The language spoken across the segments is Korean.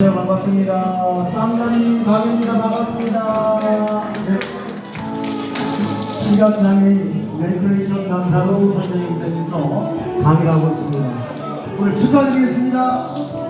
네, 반갑습니다. 쌍다리 박입니다. 반갑습니다. 네. 시각장애인 레크레이션 강사로 선생님께서 강의를 하고 있습니다. 오늘 축하드리겠습니다.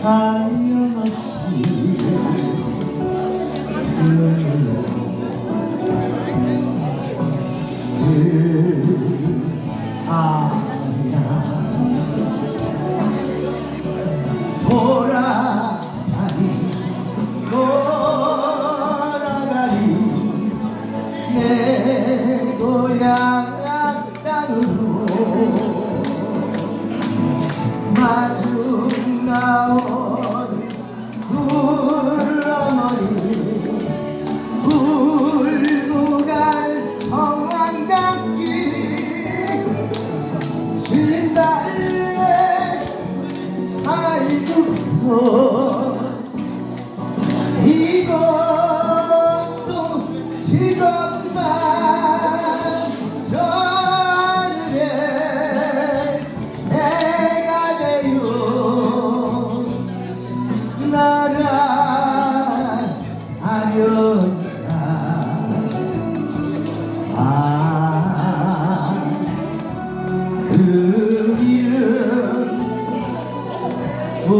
돌아가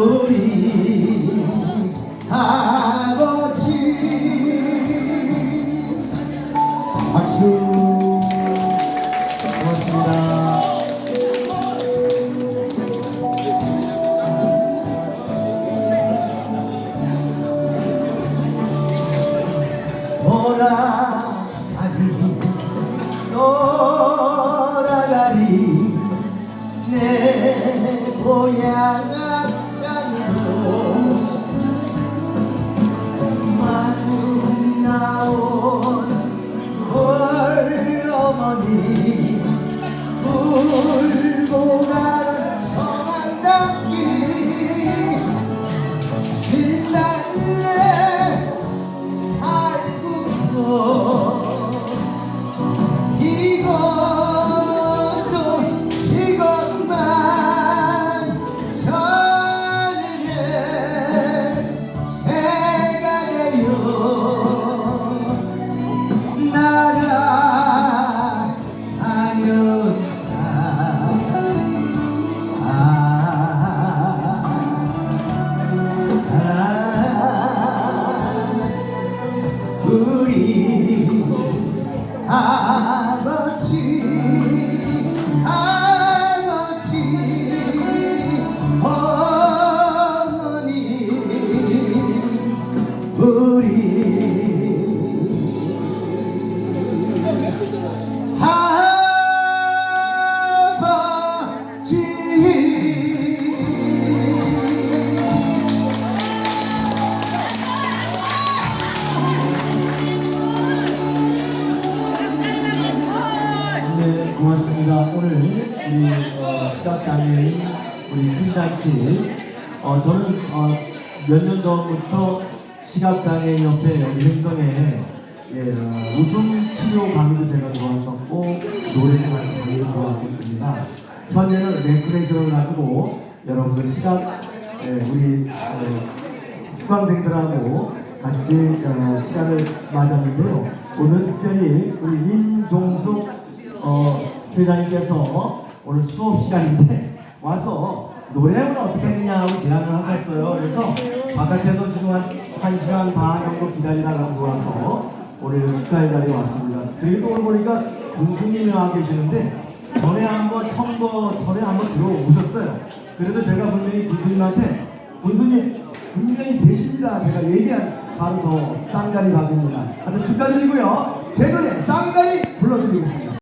우리 아버지. 박수. 고맙습니다. 돌아가리 돌아가리 내 고향 땅 울고 가 아 우리 어, 시각장애인 우리 핀잔치 어, 저는 어, 몇 년 전부터 시각장애인 협회 여기 행성에 예, 어, 웃음 치료 강의도 제가 들어왔었고 노래도 같이 강의를 들어왔었습니다. 현재는 레크레이션을 가지고 여러분들 시각 예, 우리 어, 수강생들하고 같이 어, 시간을 맞았는데요. 오늘 특별히 우리 임종숙 어, 회장님께서 오늘 수업 시간인데 와서 노래는 어떻게 했느냐 하고 제안을 하셨어요. 그래서 바깥에서 지금 한, 한 시간 반 정도 기다리다가 들어와서 오늘 축하의 자리에 왔습니다. 그리고 보니까 군수님이 와 계시는데 전에 한번 선거 전에 한번 들어오셨어요. 그래서 제가 분명히 군수님한테 군수님 분명히 되십니다. 제가 얘기한 바로 저 쌍다리 박입니다. 하여튼 축하드리고요. 제 노래 쌍다리 불러드리겠습니다.